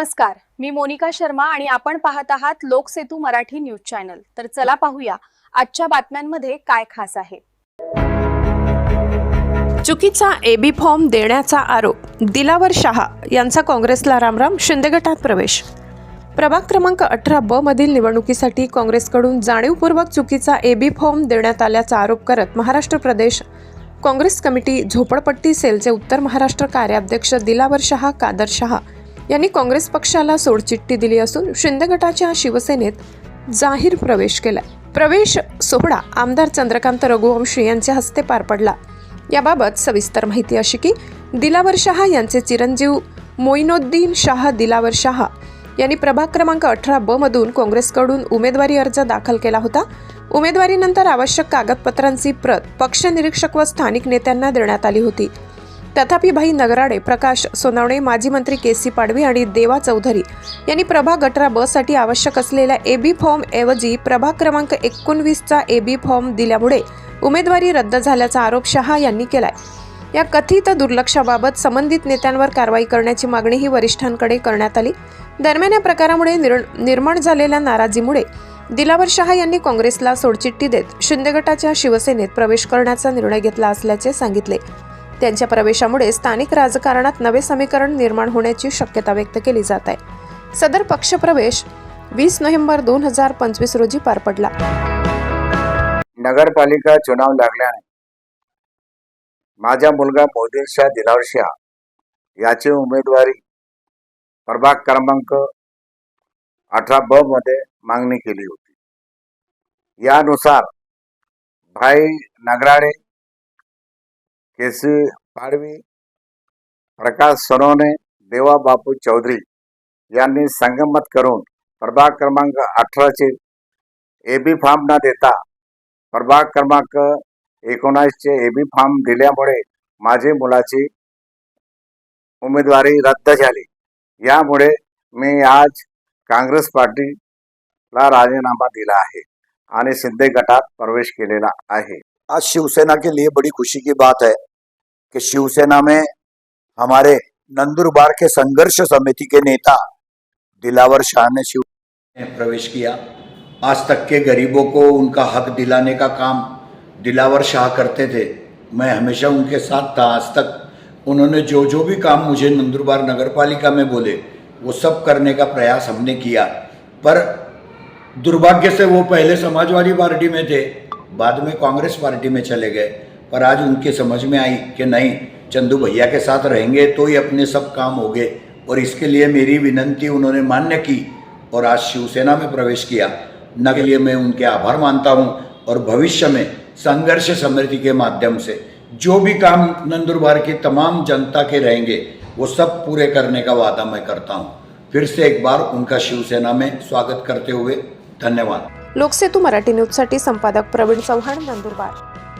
नमस्कार मी मोनिका शर्मा आणि आपण पाहत आहात लोकसेतू मराठी न्यूज चॅनल. तर चला पाहूया आजच्या बातम्यांमध्ये काय खास आहे. चुकीचा एबी फॉर्म देण्याचा आरोप दिलावर शहा यांचा काँग्रेसला रामराम शिंदे गटात प्रवेश. प्रभाग क्रमांक अठरा ब मधील निवडणुकीसाठी काँग्रेसकडून जाणीवपूर्वक चुकीचा एबी फॉर्म देण्यात आल्याचा आरोप करत महाराष्ट्र प्रदेश काँग्रेस कमिटी झोपडपट्टी सेलचे उत्तर महाराष्ट्र कार्याध्यक्ष दिलावर शहा कादर शहा यांनी काँग्रेस पक्षाला सोडचिठ्ठी दिली असून शिंदे गटाच्या शिवसेनेत जाहीर प्रवेश केला प्रवेश सोहळा आमदार चंद्रकांत रघुवंशी यांच्या हस्ते पार पडला. याबाबत सविस्तर माहिती अशी की दिलावर शहा यांचे चिरंजीव मोईनुद्दीन शाह दिलावर शहा यांनी प्रभाग क्रमांक अठरा ब मधून काँग्रेसकडून उमेदवारी अर्ज दाखल केला होता. उमेदवारीनंतर आवश्यक कागदपत्रांची प्रत पक्ष निरीक्षक व स्थानिक नेत्यांना देण्यात आली होती. तथापि भाई नगराडे प्रकाश सोनवणे माजी मंत्री के सी पाडवी आणि देवा चौधरी यांनी प्रभा गटरा बससाठी आवश्यक असलेल्या एबी फॉर्म ऐवजी प्रभाग क्रमांक एकोणवीसचा ए बी फॉर्म दिल्यामुळे उमेदवारी रद्द झाल्याचा आरोप शहा यांनी केलाय. या कथित दुर्लक्षाबाबत संबंधित नेत्यांवर कारवाई करण्याची मागणीही वरिष्ठांकडे करण्यात आली. दरम्यान या प्रकारामुळे निर निर्माण झालेल्या नाराजीमुळे दिलावर शहा यांनी काँग्रेसला सोडचिठ्ठी देत शिंदे गटाच्या शिवसेनेत प्रवेश करण्याचा निर्णय घेतला असल्याचे सांगितले. त्यांच्या प्रवेशामुळे स्थानिक राजकारणात नवे समीकरण निर्माण होण्याची शक्यता व्यक्त केली जात आहे. सदर पक्षप्रवेश वीस नोव्हेंबर दोन हजार पंचवीस रोजी पार पडला. नगरपालिका चुनाव लागल्याने माझा मुलगा मोदीशा दिलावर याची उमेदवारी प्रभाग क्रमांक अठरा ब मध्ये मागणी केली होती. यानुसार भाई नगराडे केसी पाडवी प्रकाश सोनवणे देवा बापू चौधरी यांनी संगमत करून प्रभाग क्रमांक अठराचे बी फॉर्म न देता प्रभाग क्रमांक एकोणावीसचे एबी फॉर्म दिल्यामुळे माझे मुलाची उमेदवारी रद्द झाली. यामुळे मी आज काँग्रेस पार्टीला राजीनामा दिला आहे आणि शिंदे गटात प्रवेश केलेला आहे. आज शिवसेना के लिए बड़ी खुशी की बात है। कि शिवसेना में हमारे नंदुरबार के संघर्ष समिति के नेता दिलावर शाह ने शिव प्रवेश किया। आज तक के गरीबों को उनका हक दिलाने का काम दिलावर शाह करते थे। मैं हमेशा उनके साथ था। आज तक उन्होंने जो जो भी काम मुझे नंदुरबार नगर पालिका में बोले, वो सब करने का प्रयास हमने किया। पर दुर्भाग्य से वो पहले समाजवादी पार्टी में थे, बाद में कांग्रेस पार्टी में चले गए। पर आज उनके समझ में आई कि नहीं, चंदू भैया के साथ रहेंगे तो ही अपने सब काम हो गए। और इसके लिए मेरी विनंती उन्होंने मान्य की और आज शिवसेना में प्रवेश किया। न के लिए मैं उनके आभार मानता हूँ और भविष्य में संघर्ष समृद्धि के माध्यम से जो भी काम नंदुरबार की तमाम जनता के रहेंगे, वो सब पूरे करने का वादा मैं करता हूँ। फिर से एक बार उनका शिवसेना में स्वागत करते हुए धन्यवाद। लोकसेतू मराठी न्यूज़ न्यूजसाठी संपादक प्रवीण चव्हाण, नंदुरबार।